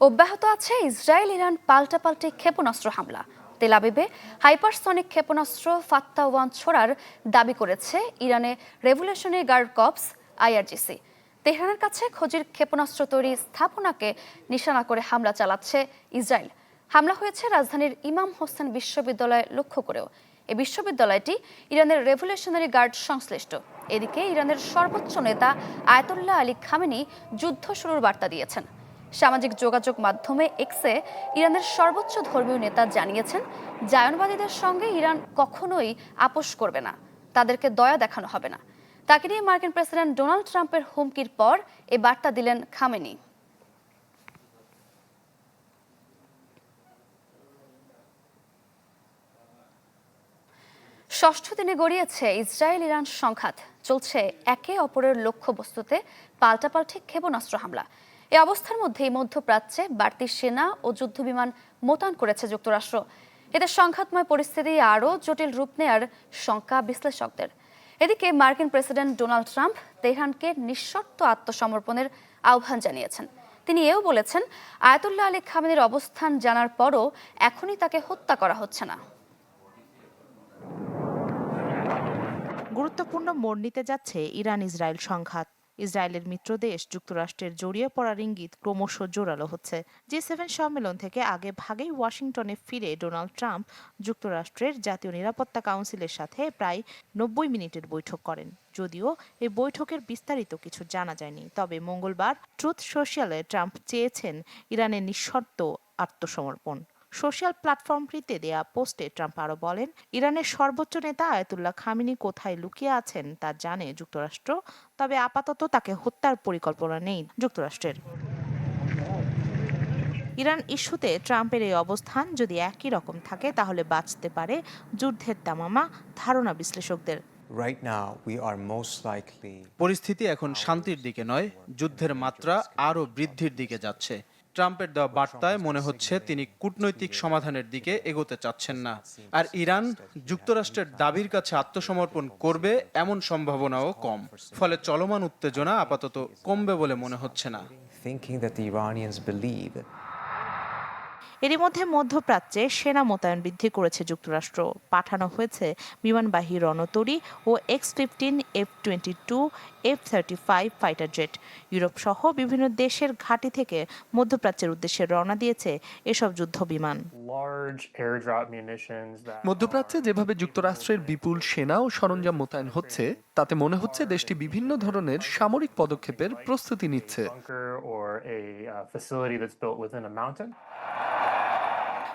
অব্যাহত আছে Israel Iran পাল্টাপাল্টি ক্ষেপণাস্ত্র হামলা। তেল আবিবে হাইপারসনিক ক্ষেপণাস্ত্র ফাত্তা ওয়ান ছোড়ার দাবি করেছে ইরানে রেভলিউশনারি গার্ড কপস, আইআরজিসি। তেহরানের কাছে খোঁজির ক্ষেপণাস্ত্র তৈরি স্থাপনাকে নিশানা করে হামলা চালাচ্ছে ইসরায়েল। হামলা হয়েছে রাজধানীর ইমাম হোসেন বিশ্ববিদ্যালয় লক্ষ্য করেও। এই বিশ্ববিদ্যালয়টি ইরানের রেভলিউশনারি গার্ড সংশ্লিষ্ট। এদিকে ইরানের সর্বোচ্চ নেতা আয়তুল্লাহ আলী খামেনি যুদ্ধ শুরুর বার্তা দিয়েছেন। সামাজিক যোগাযোগ মাধ্যমে এক্সে ইরানের সর্বোচ্চ ধর্মীয় নেতা জানিয়েছেন, জায়নবাদীদের সঙ্গে ইরান কখনোই আপোষ করবে না। তাদেরকে দয়া দেখানো হবে না। তাকে নিয়ে মার্কিন প্রেসিডেন্ট ডোনাল্ড ট্রাম্পের হুমকির পর এ বার্তা দিলেন খামেনি। ষষ্ঠ দিনে গড়িয়েছে ইসরায়েল ইরান সংঘাত। চলছে একে অপরের লক্ষ্যবস্তুতে পাল্টাপাল্টি ক্ষেপণাস্ত্র হামলা। এই অবস্থার মধ্যেই মধ্যপ্রাচ্যে বাড়তি সেনা ও যুদ্ধবিমান মোতায়েন করেছে যুক্তরাষ্ট্র। এতে সংঘাতময় পরিস্থিতি আরও জটিল রূপ নেয়ার শঙ্কা বিশ্লেষকদের। এদিকে মার্কিন প্রেসিডেন্ট ডোনাল্ড ট্রাম্প তেহরানকে নিঃশর্ত আত্মসমর্পণের আহ্বান জানিয়েছেন। তিনি এও বলেছেন, আয়াতুল্লাহ আলী খামেনের অবস্থান জানার পরও এখনই তাকে হত্যা করা হচ্ছে না। গুরুত্বপূর্ণ মোড় নিতে যাচ্ছে ইরান ইসরায়েল সংঘাত। ইসরায়েলের মিত্র দেশ যুক্তরাষ্ট্রের জড়িয়ে পড়ার ইঙ্গিত ক্রমশ জোরালো হচ্ছে। জি সেভেন সম্মেলন থেকে আগে ভাগেই ওয়াশিংটনে ফিরে ডোনাল্ড ট্রাম্প যুক্তরাষ্ট্রের জাতীয় নিরাপত্তা কাউন্সিলের সাথে প্রায় নব্বই মিনিটের বৈঠক করেন। যদিও এই বৈঠকের বিস্তারিত কিছু জানা যায়নি। তবে মঙ্গলবার ট্রুথ সোশ্যালে ট্রাম্প চেয়েছেন ইরানের নিঃশর্ত আত্মসমর্পণ। সোশ্যাল প্ল্যাটফর্মটিতে দেয়া পোস্টে ট্রাম্প আরও বলেন ইরানের সর্বোচ্চ নেতা আয়াতুল্লাহ খামিনি কোথায় লুকিয়ে আছেন তা জানে যুক্তরাষ্ট্র তবে আপাতত তাকে হত্যার পরিকল্পনা নেই যুক্তরাষ্ট্রের। ইরান ইস্যুতে ট্রাম্পের এই অবস্থান যদি একই রকম থাকে তাহলে বাঁচতে পারে যুদ্ধের তামামা ধারণা বিশ্লেষকদের। পরিস্থিতি এখন শান্তির দিকে নয় যুদ্ধের মাত্রা আরও বৃদ্ধির দিকে যাচ্ছে। ট্রাম্পের দেওয়া বার্তায় মনে হচ্ছে তিনি কূটনৈতিক সমাধানের দিকে এগোতে চাচ্ছেন না। আর ইরান যুক্তরাষ্ট্রের দাবির কাছে আত্মসমর্পণ করবে এমন সম্ভাবনাও কম। ফলে চলমান উত্তেজনা আপাতত কমবে বলে মনে হচ্ছে না। এরই মধ্যে মধ্যপ্রাচ্যে সেনা মোতায়েন বৃদ্ধি করেছে যুক্তরাষ্ট্র। পাঠানো হয়েছে বিমানবাহী রণতরী ও X fifteen F twenty two F thirty five fighter jet. Europe সহ বিভিন্ন দেশের ঘাঁটি থেকে মধ্যপ্রাচ্যের উদ্দেশ্যে রওনা দিয়েছে এসব যুদ্ধ বিমান। মধ্যপ্রাচ্যে যেভাবে যুক্তরাষ্ট্রের বিপুল সেনা ও সরঞ্জাম মোতায়েন হচ্ছে তাতে মনে হচ্ছে দেশটি বিভিন্ন ধরনের সামরিক পদক্ষেপের প্রস্তুতি নিচ্ছে।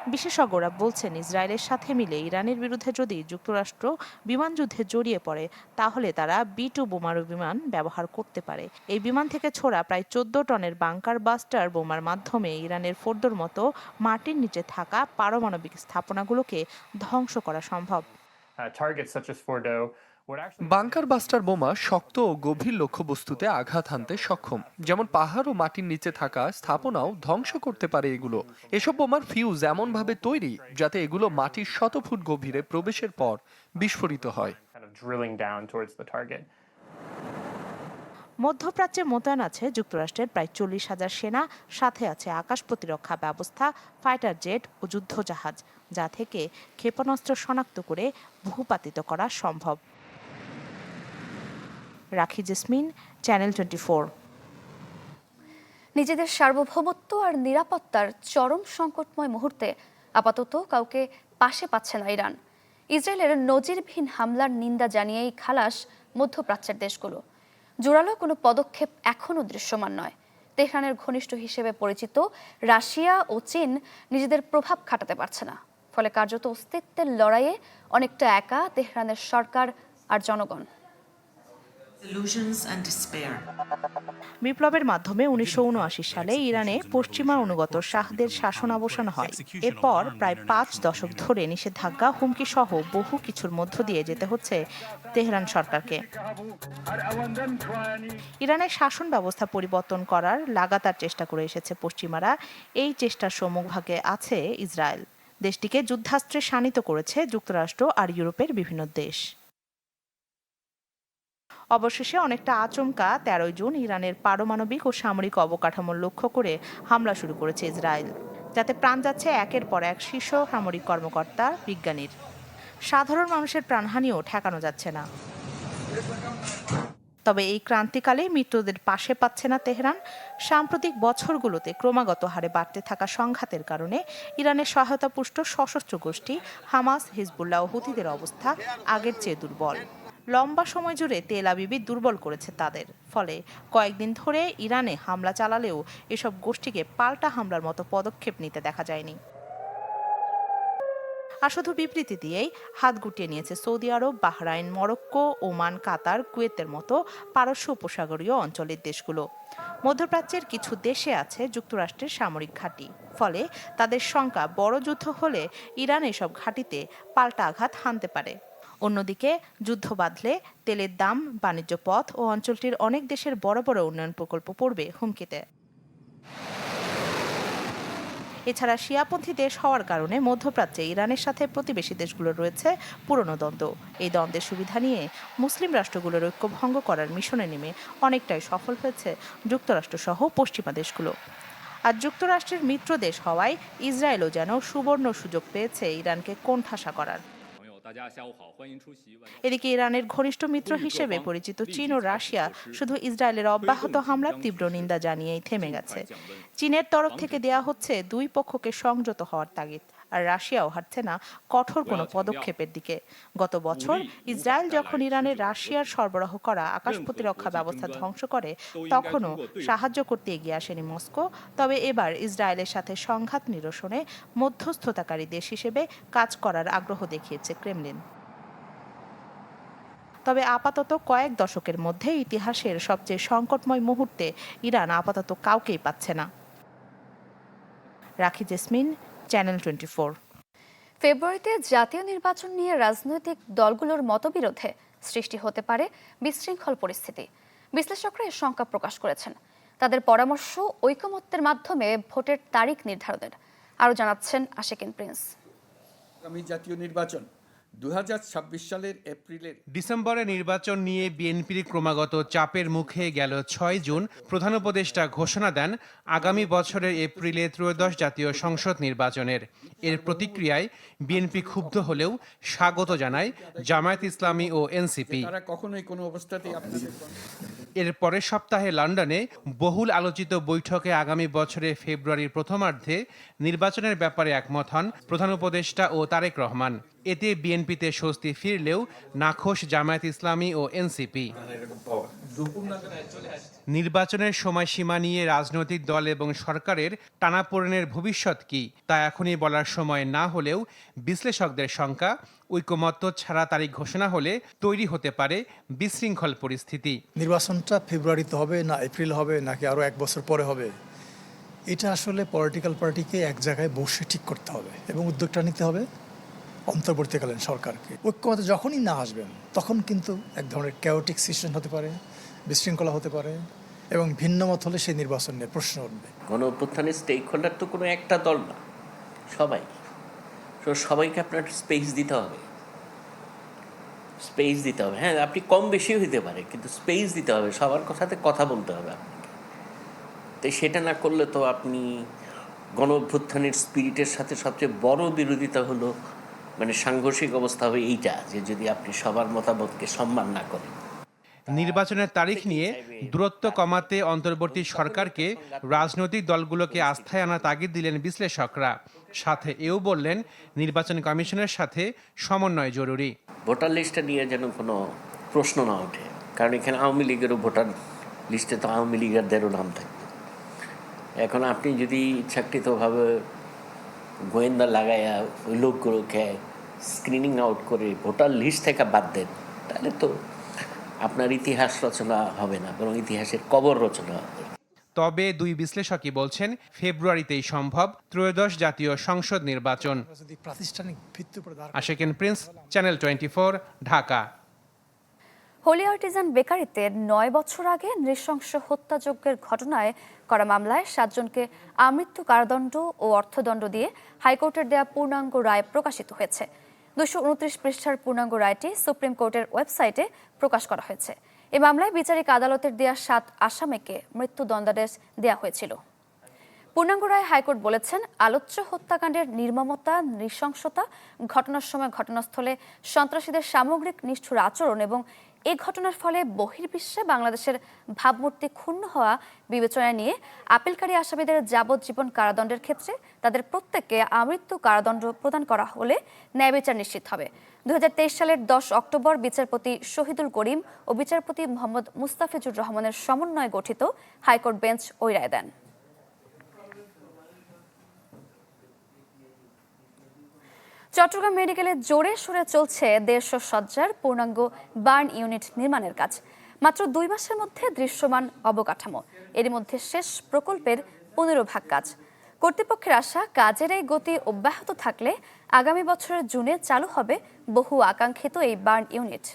বিশেষজ্ঞরা বলছেন ইসরায়েলের সাথে মিলে ইরানের বিরুদ্ধে যদি যুক্তরাষ্ট্র বিমান যুদ্ধে জড়িয়ে পড়ে তাহলে তারা বি টু বোমারু বিমান ব্যবহার করতে পারে। এই বিমান থেকে ছোড়া প্রায় চোদ্দ টনের বাংকার বাস্টার বোমার মাধ্যমে ইরানের ফোর্দোর মতো মাটির নিচে থাকা পারমাণবিক স্থাপনাগুলোকে ধ্বংস করা সম্ভব। Uh, targets such as Fordo bunker buster বোমা শক্ত ও গভীর লক্ষ্যবস্তুতে আঘাত হানতে সক্ষম। যেমন পাহাড় ও মাটির নিচে থাকা স্থাপনাও ধ্বংস করতে পারে এগুলো। এসব বোমার ফিউজ এমনভাবে তৈরি যাতে এগুলো মাটির শত ফুট গভীরে প্রবেশের পর বিস্ফোরিত হয়. মধ্যপ্রাচ্যে মোতায়েন আছে যুক্তরাষ্ট্রের প্রায় চল্লিশ হাজার সেনা সাথে আছে আকাশ প্রতিরক্ষা ব্যবস্থা ফাইটার জেট ও যুদ্ধ জাহাজ যা থেকে ক্ষেপণাস্ত্র শনাক্ত করে ভূপাতিত করা সম্ভব। রাখি জেসমিন, চ্যানেল টোয়েন্টি ফোর। নিজেদের সার্বভৌমত্ব আর নিরাপত্তার চরম সংকটময় মুহূর্তে আপাতত কাউকে পাশে পাচ্ছে না ইরান। ইসরায়েলের নজিরবিহীন হামলার নিন্দা জানিয়েই খালাস মধ্যপ্রাচ্যের দেশগুলো। জোরালো কোনো পদক্ষেপ এখনও দৃশ্যমান নয়। তেহরানের ঘনিষ্ঠ হিসেবে পরিচিত রাশিয়া ও চীন নিজেদের প্রভাব খাটাতে পারছে না। ফলে কার্যত অস্তিত্বের লড়াইয়ে অনেকটা একা তেহরানের সরকার আর জনগণ. বিপ্লবের মাধ্যমে উনিশশো উনআশি সালে ইরানে পশ্চিমা অনুগত শাহদের শাসন অবসান হয় এরপর প্রায় পাঁচ দশক ধরে নিষেধাজ্ঞা হুমকি সহ বহু কিছুর মধ্য দিয়ে যেতে হচ্ছে তেহরান সরকারকে। ইরানের শাসন ব্যবস্থা পরিবর্তন করার লাগাতার চেষ্টা করে এসেছে পশ্চিমারা। এই চেষ্টার সম্মুখভাগে আছে ইসরায়েল। দেশটিকে যুদ্ধাস্ত্রে শানিত করেছে যুক্তরাষ্ট্র আর ইউরোপের বিভিন্ন দেশ। অবশেষে অনেকটা আচমকা তেরোই জুন ইরানের পারমাণবিক ও সামরিক অবকাঠামো লক্ষ্য করে হামলা শুরু করেছে ইসরায়েল, যাতে প্রাণ যাচ্ছে একের পর এক শীর্ষ সামরিক কর্মকর্তা, বিজ্ঞানীর। সাধারণ মানুষের প্রাণহানিও ঠেকানো যাচ্ছে না। তবে এই ক্রান্তিকালে মৃত্যুদের পাশে পাচ্ছে না তেহরান। সাম্প্রতিক বছরগুলোতে ক্রমাগত হারে বাড়তে থাকা সংঘাতের কারণে ইরানের সহায়তাপুষ্ট সশস্ত্র গোষ্ঠী হামাস, হিজবুল্লাহ ও হুতিদের অবস্থা আগের চেয়ে দুর্বল। লম্বা সময় জুড়ে তেল আবিবি দুর্বল করেছে তাদের। ফলে কয়েকদিন ধরে ইরানে হামলা চালালেও এসব গোষ্ঠীকে পাল্টা হামলার মতো পদক্ষেপ নিতে দেখা যায়নি। আর শুধু বিবৃতি দিয়েই হাত গুটিয়ে নিয়েছে Saudi Arab, Bahrain, Morocco, Oman, Qatar, কুয়েতের মতো পারস্য উপসাগরীয় অঞ্চলের দেশগুলো। মধ্যপ্রাচ্যের কিছু দেশে আছে যুক্তরাষ্ট্রের সামরিক ঘাঁটি। ফলে তাদের শঙ্কা বড় যুদ্ধ হলে ইরান এসব ঘাঁটিতে পাল্টা আঘাত হানতে পারে। অন্যদিকে যুদ্ধ বাঁধলে তেলের দাম, বাণিজ্য পথ ও অঞ্চলটির অনেক দেশের বড় বড় উন্নয়ন প্রকল্প পড়বে হুমকিতে। এছাড়া শিয়াপন্থী দেশ হওয়ার কারণে মধ্যপ্রাচ্যে ইরানের সাথে প্রতিবেশী দেশগুলোর রয়েছে পুরনো দ্বন্দ্ব। এই দ্বন্দ্বের সুবিধা নিয়ে মুসলিম রাষ্ট্রগুলোর ঐক্য ভঙ্গ করার মিশনে নেমে অনেকটাই সফল হয়েছে যুক্তরাষ্ট্র সহ পশ্চিমা দেশগুলো। আর যুক্তরাষ্ট্রের মিত্র দেশ হওয়ায় ইসরায়েলও যেন সুবর্ণ সুযোগ পেয়েছে ইরানকে কোণঠাসা করার। এদিকে ইরানের ঘনিষ্ঠ মিত্র হিসেবে পরিচিত চীন ও রাশিয়া শুধু ইসরায়েলের অব্যাহত হামলার তীব্র নিন্দা জানিয়েই থেমে গেছে। চীনের তরফ থেকে দেয়া হচ্ছে দুই পক্ষকে সংযত হওয়ার তাগিদ। আর রাশিয়াও হাঁটছে না কঠোর কোনো পদক্ষেপের দিকে। গত বছর ইসরায়েল যখন ইরানের রাশিয়ার সরবরাহ করা আকাশ প্রতিরক্ষা ব্যবস্থা ধ্বংস করে তখনও সাহায্য করতে এগিয়ে আসেনি মস্কো। তবে এবার ইসরায়েলের সাথে সংঘাত নিরসনে মধ্যস্থতাকারী দেশ হিসেবে কাজ করার আগ্রহ দেখিয়েছে ক্রেমলিন। তবে আপাতত কয়েক দশকের মধ্যে ইতিহাসের সবচেয়ে সংকটময় মুহূর্তে ইরান আপাতত কাউকেই পাচ্ছে না। রাখি জেসমিন চ্যানেল টোয়েন্টি ফেব্রুয়ারিতে জাতীয় নির্বাচন নিয়ে রাজনৈতিক দলগুলোর মতবিরোধে সৃষ্টি হতে পারে বিশৃঙ্খল পরিস্থিতি। বিশ্লেষকরা এর শঙ্কা প্রকাশ করেছেন। তাদের পরামর্শ ঐকমত্যের মাধ্যমে ভোটের তারিখ নির্ধারণের। আরও জানাচ্ছেন আশেকিন প্রিন্স। আগামী জাতীয় নির্বাচন দু হাজার ছাব্বিশ সালের এপ্রিলের ডিসেম্বরে নির্বাচন নিয়ে বিএনপির ক্রমাগত চাপের মুখে গেল ছয় জুন প্রধান উপদেষ্টা ঘোষণা দেন আগামী বছরের এপ্রিলে ত্রয়োদশ জাতীয় সংসদ নির্বাচনের। এর প্রতিক্রিয়ায় বিএনপি ক্ষুব্ধ হলেও স্বাগত জানায় জামায়াত ইসলামী ও এনসিপি। তারা কখনোই কোনো অবস্থাতেই আপনাদের এর পরের সপ্তাহে লন্ডনে বহুল আলোচিত বৈঠকে আগামী বছরের ফেব্রুয়ারির প্রথমার্ধে নির্বাচনের ব্যাপারে একমত হন প্রধান উপদেষ্টা ও তারেক রহমান। এতে বিএনপিতে স্বস্তি ফিরলেও নাখোশ জামায়াত ইসলামী ও এনসিপি। নির্বাচনের সময়সীমা নিয়ে রাজনৈতিক দল এবং সরকারের টানাপোড়েনের ভবিষ্যৎ কি, তা এখনই বলার সময় না হলেও বিশ্লেষকদের শঙ্কা ঐকমত্য ছাড়া তারিখ ঘোষণা হলে তৈরি হতে পারে বিশৃঙ্খল পরিস্থিতি। নির্বাচনটা ফেব্রুয়ারিতে হবে না এপ্রিল হবে নাকি আরও এক বছর পরে হবে? এটা আসলে পলিটিক্যাল পার্টিকে এক জায়গায় বসে ঠিক করতে হবে এবং উদ্যোগটা নিতে হবে অন্তর্বর্তীকালীন সরকারকে। ঐক্যমত যখনই না আসবেন তখন কিন্তু এক ধরনের ক্যাওটিক সিস্টেম হতে পারে বিশৃঙ্খলা হতে পারে এবং ভিন্ন মত হলে সেই নির্বাচন নিয়ে প্রশ্ন উঠবে। গণ অভ্যুত্থানের স্টেক হোল্ডার তো কোনো একটা দল না সবাই। তো সবাইকে আপনার স্পেস দিতে হবে। স্পেস দিতে হবে। হ্যাঁ আপনি কম বেশি হইতে পারে কিন্তু স্পেস দিতে হবে। সবার কথাতে কথা বলতে হবে আপনাকে। তো সেটা না করলে তো আপনি গণ অভ্যুত্থানের স্পিরিটের সাথে সবচেয়ে বড় বিরোধিতা হলো মানে সাংঘর্ষিক অবস্থা হবে এইটা, যে যদি আপনি সবার মতামতকে সম্মান না করেন। নির্বাচনের তারিখ নিয়ে দূরত্ব কমাতে অন্তর্বর্তী সরকারকে রাজনৈতিক দলগুলোকে আস্থায় আনা তাগিদ দিলেন বিশ্লেষকরা। সাথে এও বললেন নির্বাচন কমিশনের সাথে সমন্বয় জরুরি। ভোটার লিস্টটা নিয়ে যেন কোনো প্রশ্ন না ওঠে কারণ এখানে আওয়ামী লীগেরও ভোটার লিস্টে তো আওয়ামী লীগারদেরও নাম থাকবে। এখন আপনি যদি ইচ্ছাকৃতভাবে গোয়েন্দা লাগাইয়া ওই লোকগুলোকে স্ক্রিনিং আউট করে ভোটার লিস্ট থেকে বাদ দেন তাহলে তো আপনার ইতিহাস রচনা হবে না বরং ইতিহাসের কবর রচনা হবে। তবে দুই বিশ্লেষকই বলছেন ফেব্রুয়ারিতেই সম্ভব ত্রয়োদশ জাতীয় সংসদ নির্বাচন। উপর Prince channel twenty Dhaka. Holey Artisan বেকারিতে নয় বছর আগে নৃশংস হত্যাযজ্ঞের ঘটনায় করা মামলায় সাতজনকে আমৃত্যু কারাদণ্ড ও অর্থদণ্ড দিয়ে হাইকোর্টের দেয়া পূর্ণাঙ্গ রায় প্রকাশিত হয়েছে। দুশো উনত্রিশ পৃষ্ঠার পূর্ণাঙ্গ রায়টি সুপ্রিম কোর্টের ওয়েবসাইটে প্রকাশ করা হয়েছে। এ মামলায় বিচারিক আদালতের দেয়া সাত আসামিকে মৃত্যুদণ্ডাদেশ দেয়া হয়েছিল। পূর্ণাঙ্গ রায় হাইকোর্ট বলেছেন, আলোচ্য হত্যাকাণ্ডের নির্মমতা, নৃশংসতা, ঘটনার সময় ঘটনাস্থলে সন্ত্রাসীদের সামগ্রিক নিষ্ঠুর আচরণ এবং এই ঘটনার ফলে বহির্বিশ্বে বাংলাদেশের ভাবমূর্তি ক্ষুণ্ণ হওয়া বিবেচনায় নিয়ে আপিলকারী আসামিদের যাবজ্জীবন কারাদণ্ডের ক্ষেত্রে তাদের প্রত্যেককে আমৃত্যু কারাদণ্ড প্রদান করা হলে ন্যায় বিচার নিশ্চিত হবে। দু হাজার তেইশ সালের দশ অক্টোবর বিচারপতি শহীদুল করিম ও বিচারপতি মোহাম্মদ মুস্তাফিজুর রহমানের সমন্বয়ে গঠিত হাইকোর্ট বেঞ্চ ওই রায় দেন। চট্টগ্রাম মেডিকেলে জোরে সোরে চলছে দেড়শো সজ্জার পূর্ণাঙ্গ বার্ন ইউনিট নির্মাণের কাজ। মাত্র দুই মাসের মধ্যে দৃশ্যমান অবকাঠামো। এর মধ্যে শেষ প্রকল্পের পনেরো ভাগ কাজ। কর্তৃপক্ষের আশা, কাজের এই গতি অব্যাহত থাকলে আগামী বছরের জুনে চালু হবে বহু আকাঙ্ক্ষিত এই burn unit.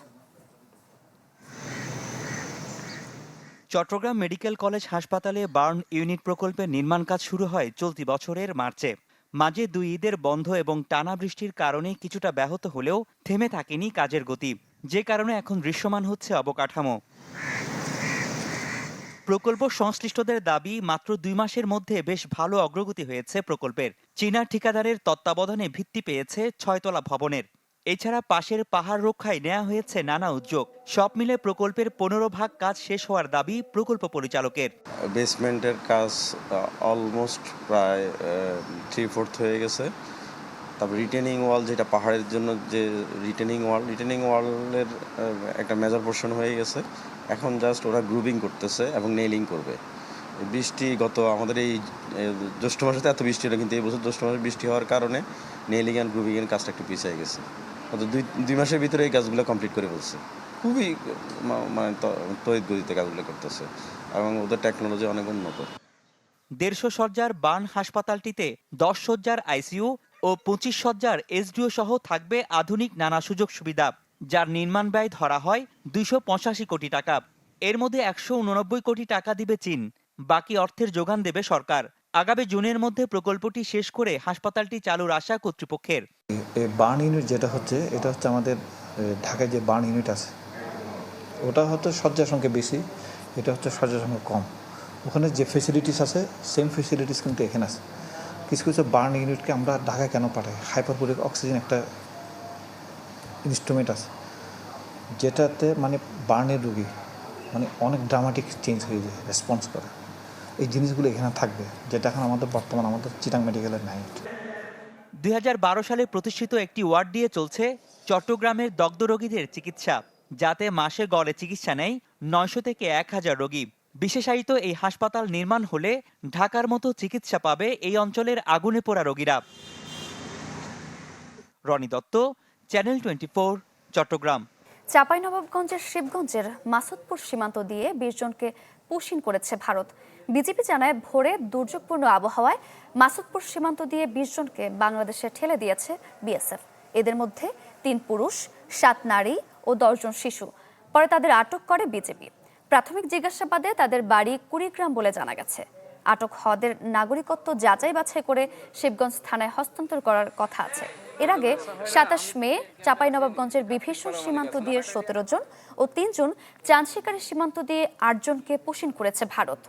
Chattogram medical college হাসপাতালে বার্ন ইউনিট প্রকল্পের নির্মাণ কাজ শুরু হয় চলতি বছরের মার্চে। মাঝে দুই ঈদের বন্ধ এবং টানা বৃষ্টির কারণে কিছুটা ব্যাহত হলেও থেমে থাকেনি কাজের গতি, যে কারণে এখন দৃশ্যমান হচ্ছে অবকাঠামো। প্রকল্প সংশ্লিষ্টদের দাবি, মাত্র দুই মাসের মধ্যে বেশ ভালো অগ্রগতি হয়েছে প্রকল্পের। চীনা ঠিকাদারের তত্ত্বাবধানে ভিত্তি পেয়েছে ছয়তলা ভবনের। এছাড়া পাশের পাহাড় রক্ষায় নেওয়া হয়েছে নানা উদ্যোগ। সব মিলে প্রকল্পের পনেরো ভাগ কাজ শেষ হওয়ার দাবি প্রকল্প পরিচালকের। বেসমেন্টের কাজ অলমোস্ট প্রায় থ্রি ফোর্থ হয়ে গেছে। তারপর রিটেনিং ওয়াল যেটা পাহাড়ের জন্য যে রিটেনিং ওয়াল রিটেনিং ওয়ালের একটা মেজর পোর্শন হয়ে গেছে। এখন জাস্ট ওরা গ্রুপিং করতেছে এবং নেইলিং করবে। বৃষ্টি গত আমাদের এই জ্যৈষ্ঠ মাসে এত বৃষ্টি হলো, কিন্তু এই বছর জ্যৈষ্ঠ মাসে বৃষ্টি হওয়ার কারণে নেইলিং অ্যান্ড গ্রুপিংয়ের কাজটা একটু পিছিয়ে গেছে। দুই মাসের ভিতরে এই কাজগুলো কমপ্লিট করে ফেলছে। খুবই মানে ত- গতিতে কাজগুলো করতেছে এবং ওদের টেকনোলজি অনেক উন্নত। দেড়শো সজ্জার বার্ন হাসপাতালটিতে দশ সজ্জার আইসিইউ ও পঁচিশ সজ্জার এসডিও সহ থাকবে আধুনিক নানা সুযোগ সুবিধা, যার নির্মাণ ব্যয় ধরা হয় দুইশো পঁচাশি কোটি টাকা। এর মধ্যে একশো উননব্বই কোটি টাকা দিবে চীন, বাকি অর্থের যোগান দেবে সরকার। আগামী জুনের মধ্যে প্রকল্পটি শেষ করে হাসপাতালটি চালুর আশা কর্তৃপক্ষের। বার্ন ইউনিট যেটা হচ্ছে, এটা হচ্ছে আমাদের ঢাকায় যে বার্ন ইউনিট আছে, ওটা হয়তো শয্যার সংখ্যা বেশি, এটা হচ্ছে শয্যার সংখ্যা কম। ওখানে যে ফেসিলিটিস আছে সেম ফেসিলিটিস কিন্তু এখানে আছে। কিছু কিছু বার্ন ইউনিটকে আমরা ঢাকায় কেন পাঠাই? হাইপারবোলিক অক্সিজেন একটা ইনস্ট্রুমেন্ট আছে, যেটাতে মানে বার্নের রুগী মানে অনেক ড্রামাটিক চেঞ্জ হয়ে যায় রেসপন্স করে। এই জিনিসগুলো এখানে থাকবে যেটা এখন আমাদের বর্তমান আমাদের চিটাং মেডিকেলের নাই। দুই সালে প্রতিষ্ঠিত একটি ওয়ার্ড দিয়ে চলছে চট্টগ্রামের দগ্ধ রোগীদের চিকিৎসা যাতে মাসে গড়ে চিকিৎসা নেয় নয়শো থেকে এক হাজার রোগী। বিশেষায়িত এই হাসপাতাল নির্মাণ হলে ঢাকার মতো চিকিৎসা পাবে এই অঞ্চলের আগুনে পোড়া রোগীরা। Rony Dutta channel twenty four Chattogram. চাঁপাইনবাবগঞ্জের শিবগঞ্জের মাসুদপুর সীমান্ত দিয়ে বিশ জনকে পুশিন করেছে ভারত। বিজেপি জানায় ভোরে দুর্যোগপূর্ণ আবহাওয়ায় মাসুদপুর সীমান্ত দিয়ে বিশ জনকে বাংলাদেশে ঠেলে দিয়েছে বিএসএফ। এদের মধ্যে তিন পুরুষ, সাত নারী ও দশজন শিশু। পরে তাদের আটক করে বিজেপি। প্রাথমিক জিজ্ঞাসাবাদে তাদের বাড়ি কুড়িগ্রাম বলে জানা গেছে। আটক হদের নাগরিকত্ব যাচাই বাছাই করে শিবগঞ্জ থানায় হস্তান্তর করার কথা আছে। এর আগে সাতাশ মে চাঁপাইনবাবগঞ্জের বিভীষণ সীমান্ত দিয়ে সতেরো জন ও তিনজন চাঁদশিকারী সীমান্ত দিয়ে আটজনকে পুশিন করেছে ভারত।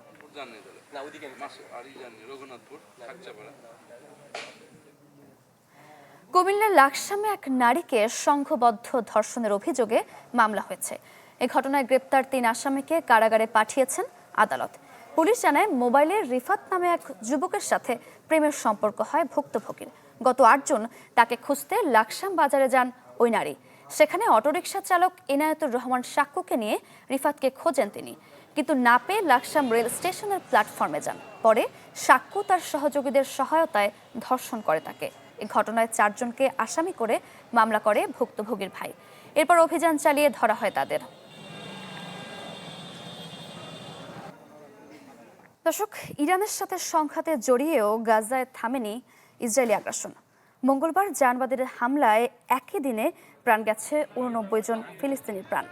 কুমিল্লার লাকসামে এক নারীকে সংঘবদ্ধ ধর্ষণের অভিযোগে মামলা হয়েছে। এ ঘটনায় গ্রেপ্তার তিন আসামিকে কারাগারে পাঠিয়েছেন আদালত। পুলিশ জানায় মোবাইলে রিফাত নামে এক যুবকের সাথে প্রেমের সম্পর্ক হয় ভুক্তভোগীর। গত আটজন তাকে খুঁজতে লাকসাম বাজারে যান ওই নারী। সেখানে অটোরিকশা চালক এনায়েতুর রহমান সাক্কুকে নিয়ে রিফাতকে খোঁজেন তিনি। কিন্তু না পেয়ে লাকসাম রেল স্টেশনের প্ল্যাটফর্মে যান। পরে সাক্কু তার সহযোগীদের সহায়তায় ধর্ষণ করে তাকে। এ ঘটনায় চারজনকে আসামি করে মামলা করে ভুক্তভোগীর ভাই। এরপর অভিযান চালিয়ে ধরা হয় তাদের। দর্শক, ইরানের সাথে সংঘাতে জড়িয়েও গাজায় থামেনি ইসরায়েলি আগ্রাসন। মঙ্গলবার জানবাদের হামলায় একই দিনে প্রাণ গেছে উননব্বই জন ফিলিস্তিনি প্রাণ।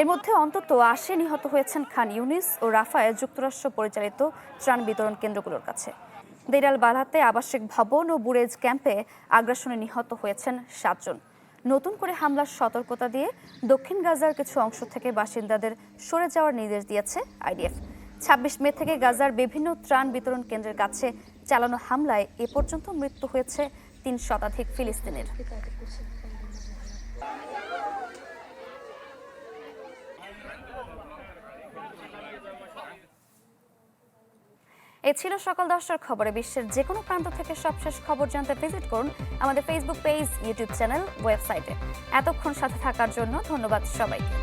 এর মধ্যে অন্তত আশি নিহত হয়েছেন খান ইউনিস ও রাফায় যুক্তরাষ্ট্র পরিচালিত ত্রাণ বিতরণ কেন্দ্রগুলোর কাছে। দেরাল বালাতে আবাসিক ভবন ও বুরেজ ক্যাম্পে আগ্রাসনে নিহত হয়েছেন সাতজন। নতুন করে হামলার সতর্কতা দিয়ে দক্ষিণ গাজার কিছু অংশ থেকে বাসিন্দাদের সরে যাওয়ার নির্দেশ দিয়েছে আইডিএফ। ছাব্বিশ মে থেকে গাজার বিভিন্ন ত্রাণ বিতরণ কেন্দ্রের কাছে চালানো হামলায় এ পর্যন্ত মৃত্যু হয়েছে তিন শতাধিক ফিলিস্তিনের। এ ছিল সকাল দশটার খবরে বিশ্বের যে কোনো প্রান্ত থেকে সবশেষ খবর জানতে ভিজিট করুন আমাদের ফেসবুক পেজ ইউটিউব চ্যানেল ওয়েবসাইটে এতক্ষণ সাথে থাকার জন্য ধন্যবাদ সবাইকে।